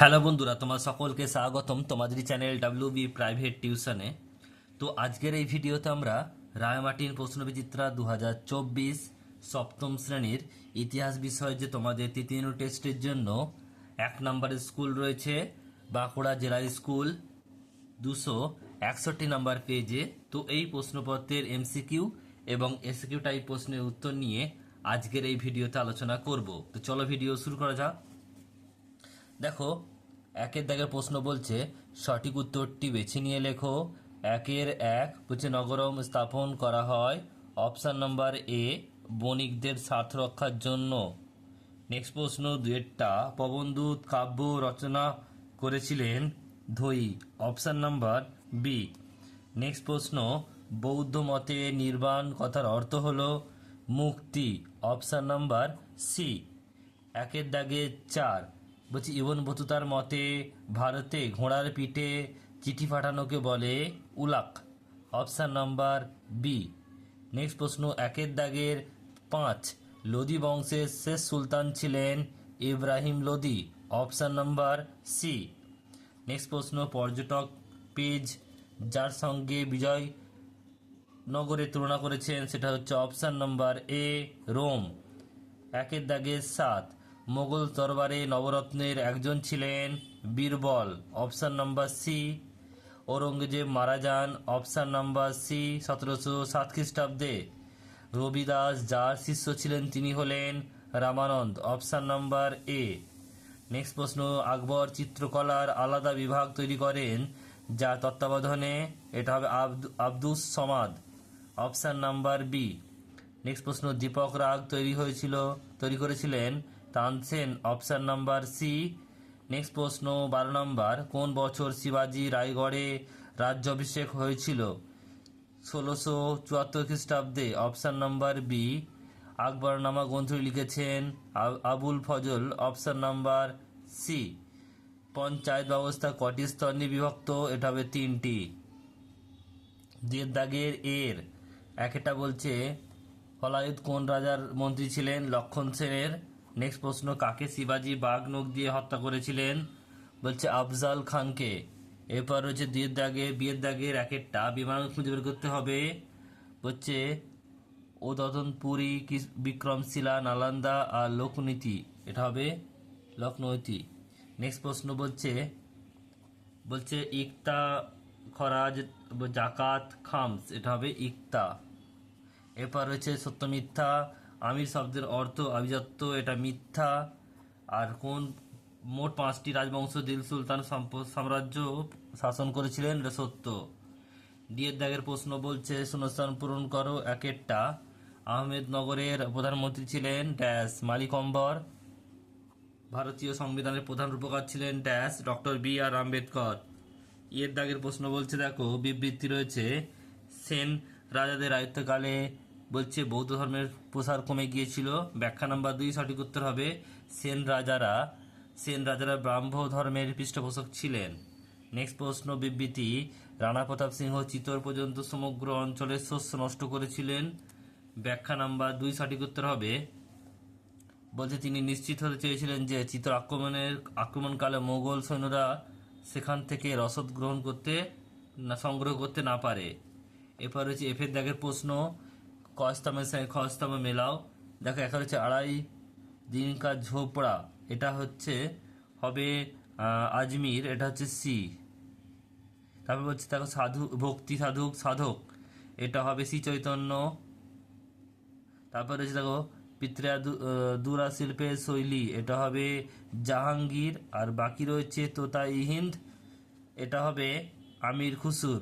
Hello বন্ধুরা, তোমার সকলকে স্বাগতম তোমাদের চ্যানেল ডাব্লিউ বি প্রাইভেট টিউশনে তো আজকের এই ভিডিওতে আমরা রায়মাটিন প্রশ্নবিচিত্রা দু হাজার চব্বিশ সপ্তম শ্রেণির ইতিহাস বিষয়ে যে তোমাদের তৃতীয় টেস্টের জন্য এক নম্বরের স্কুল রয়েছে, বাঁকুড়া জেলা স্কুল দুশো একষট্টি নাম্বার পেজে তো এই প্রশ্নপত্রের এমসিকিউ এবং এসকিউ টাইপ প্রশ্নের উত্তর নিয়ে আজকের এই ভিডিওতে আলোচনা করব। তো চলো ভিডিও শুরু করা যাক। দেখো একের দাগের প্রশ্ন বলছে, সঠিক উত্তরটি বেছে নিয়ে লেখো। একের এক বলছে নগরম স্থাপন করা হয় অপশান নাম্বার এ, বণিকদের স্বার্থ রক্ষার জন্য। নেক্সট প্রশ্ন দুয়েরটা পবনদূত কাব্য রচনা করেছিলেন Dhoyi option number B. Next প্রশ্ন, বৌদ্ধ মতে নির্বাণ কথার অর্থ হলো মুক্তি, অপশান নাম্বার সি। একের দাগে চার বলছি, ইবন বতুতার মতে ভারতে ঘোড়ার পিঠে চিঠি পাঠানোকে বলে উলাক। অপশান নাম্বার বি নেক্সট প্রশ্ন, একের দাগের পাঁচ। লোদি বংশের শেষ সুলতান ছিলেন Ibrahim Lodi. Option number C next প্রশ্ন, পর্যটক পেজ যার সঙ্গে বিজয় নগরে তুলনা করেছেন, সেটা হচ্ছে অপশান নাম্বার এ রোম একের দাগে সাত। মোগল দরবারে নবরত্নের একজন ছিলেন Birbal option number C Aurangzeb মারা যান অপশান নম্বর সি সতেরোশো সাত খ্রিস্টাব্দে। রবিদাস যার শিষ্য ছিলেন তিনি হলেন Ramananda option number A next প্রশ্ন, আকবর চিত্রকলার আলাদা বিভাগ তৈরি করেন, যা তত্ত্বাবধানে, এটা হবে Abdu- Abdus Samad option number B next প্রশ্ন, দীপক রাগ তৈরি হয়েছিল, তৈরি করেছিলেন Tansen, option number C. Next প্রশ্ন, বারো নম্বর, কোন বছর শিবাজি রায়গড়ে রাজ্যাভিষেক হয়েছিল? ষোলোশো চুয়াত্তর খ্রিস্টাব্দে, অপশান নাম্বার বি। আকবরনামা গ্রন্থটি লিখেছেন Abul Fazl, option number C. Panchayat ব্যবস্থা কটি স্তর নিয়ে বিভক্ত? এটা হবে তিনটি। দুয়ের দাগের এর একটা বলছে, ফলায়ুত কোন রাজার মন্ত্রী ছিলেন? লক্ষণ সেনের নেক্সট প্রশ্ন, কাকে শিবাজি বাঘ নখ দিয়ে হত্যা করেছিলেন? বলছে, আফজাল খানকে। এরপর রয়েছে দুয়ের দাগে, বিয়ের দাগের একটা বিমান খুঁজে বের করতে হবে। হচ্ছে ওদতনপুরী বিক্রমশিলা নালান্দা আর লোকনীতি। এটা হবে লখনৌতি নেক্সট প্রশ্ন বলছে বলছে, ইকতা খরাজ, জাকাত খামস, এটা হবে ইকতা। এরপর রয়েছে, সত্য মিথ্যা আমির শব্দের অর্থ আভিজাত্য, এটা মিথ্যা। আর কোন মোট পাঁচটি রাজবংশ দিল সুলতান সাম্রাজ্য শাসন করেছিলেন, এটা সত্য। ডিয়ের দাগের প্রশ্ন বলছে, শূন্যস্থান পূরণ করো একেরটা। আহমেদনগরের প্রধানমন্ত্রী ছিলেন ড্যাশ মালিক অম্বর। ভারতীয় সংবিধানের প্রধান রূপকার ছিলেন dash doctor B R Ambedkar. ইয়ের দাগের প্রশ্ন বলছে, দেখো, বিবৃতি রয়েছে, সেন রাজাদের রাজত্বকালে বলছে বৌদ্ধ ধর্মের প্রসার কমে গিয়েছিল। ব্যাখ্যা নাম্বার দুই সঠিক উত্তর হবে সেন রাজারা। সেন রাজারা ব্রাহ্ম ধর্মের পৃষ্ঠপোষক ছিলেন। নেক্সট প্রশ্ন, বিবৃতি। রানা প্রতাপ সিংহ চিতর পর্যন্ত সমগ্র অঞ্চলের শস্য নষ্ট করেছিলেন। ব্যাখ্যা নাম্বার দুই সঠিক উত্তর হবে। বলছে, তিনি নিশ্চিত হতে চেয়েছিলেন যে চিত্র আক্রমণের আক্রমণকালে মোগল সৈন্যরা সেখান থেকে রসদ গ্রহণ করতে না, সংগ্রহ করতে না পারে। এরপর হচ্ছে এফের দাগের প্রশ্ন। কস্তমের সঙ্গে খস্তমে মেলাও। দেখো এখানে হচ্ছে আড়াই দিনকার ঝোপড়া, এটা হচ্ছে হবে আজমির, এটা হচ্ছে সি। তারপর হচ্ছে দেখো, সাধু, ভক্তি সাধুক, সাধক, এটা হবে শ্রী চৈতন্য। তারপর রয়েছে, দেখো পিত্রা দুরা শিল্পের শৈলী, এটা হবে জাহাঙ্গীর, আর বাকি রয়েছে তোতা হিন্দ, এটা হবে আমির খুসুর।